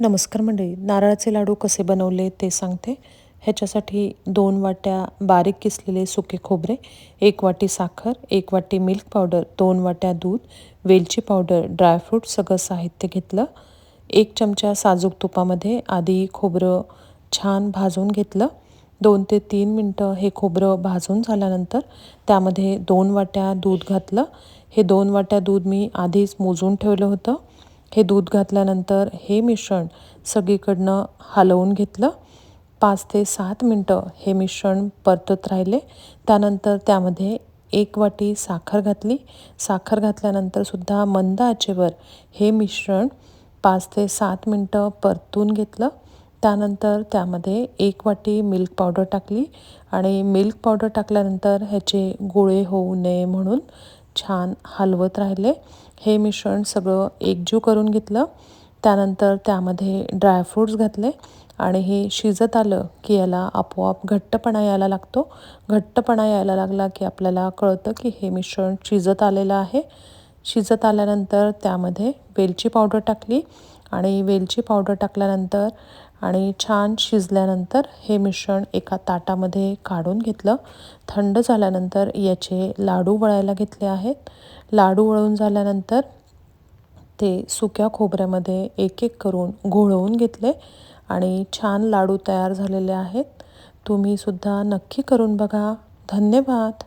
नमस्कार मंडळी नारळाचे लाडू कसे बनवले ते सांगते. ह्याच्यासाठी दोन वाट्या बारीक किसलेले सुके खोबरे एक वाटी साखर एक वाटी मिल्क पावडर दोन वाट्या दूध वेलची पावडर ड्रायफ्रूट सगळं साहित्य घेतलं. एक चमचा साजूक तुपामध्ये आधी खोबरं छान भाजून घेतलं. दोन ते तीन मिनटं हे खोबरं भाजून झाल्यानंतर त्यामध्ये दोन वाट्या दूध घातलं. हे दोन वाट्या दूध मी आधीच मोजून ठेवलं होतं. हे दूध घातल्यानंतर हे मिश्रण सगळीकडनं हलवून घेतलं. पाच ते सात मिनटं हे मिश्रण परतत राहिले. त्यानंतर त्यामध्ये एक वाटी साखर घातली. साखर घातल्यानंतरसुद्धा मंद आचेवर हे मिश्रण पाच ते सात मिनटं परतून घेतलं. त्यानंतर त्यामध्ये एक वाटी मिल्क पावडर टाकली आणि मिल्क पावडर टाकल्यानंतर ह्याचे गोळे होऊ नये म्हणून छान हलवत राहिले. हे मिश्रण सगळं एकजीव करून घेतलं. त्यानंतर त्यामध्ये ड्रायफ्रूट्स घातले आणि हे शिजत आलं की याला आपोआप घट्टपणा यायला लागतो. घट्टपणा यायला लागला की आपल्याला कळतं की हे मिश्रण शिजत आलेलं आहे. शिजत आल्यानंतर त्यामध्ये वेलची पावडर टाकली आणि वेलची पावडर टाकल्यानंतर आणि छान शिजल्यानंतर हे मिश्रण एका ताटामध्ये काढून घेतलं. थंड झाल्यानंतर याचे लाडू वळायला घेतले आहेत. लाडू वळून झाल्यानंतर ते सुक्या खोबऱ्यामध्ये एक एक करून घोळवून घेतले आणि छान लाडू तयार झालेले आहेत. तुम्हीसुद्धा नक्की करून बघा. धन्यवाद!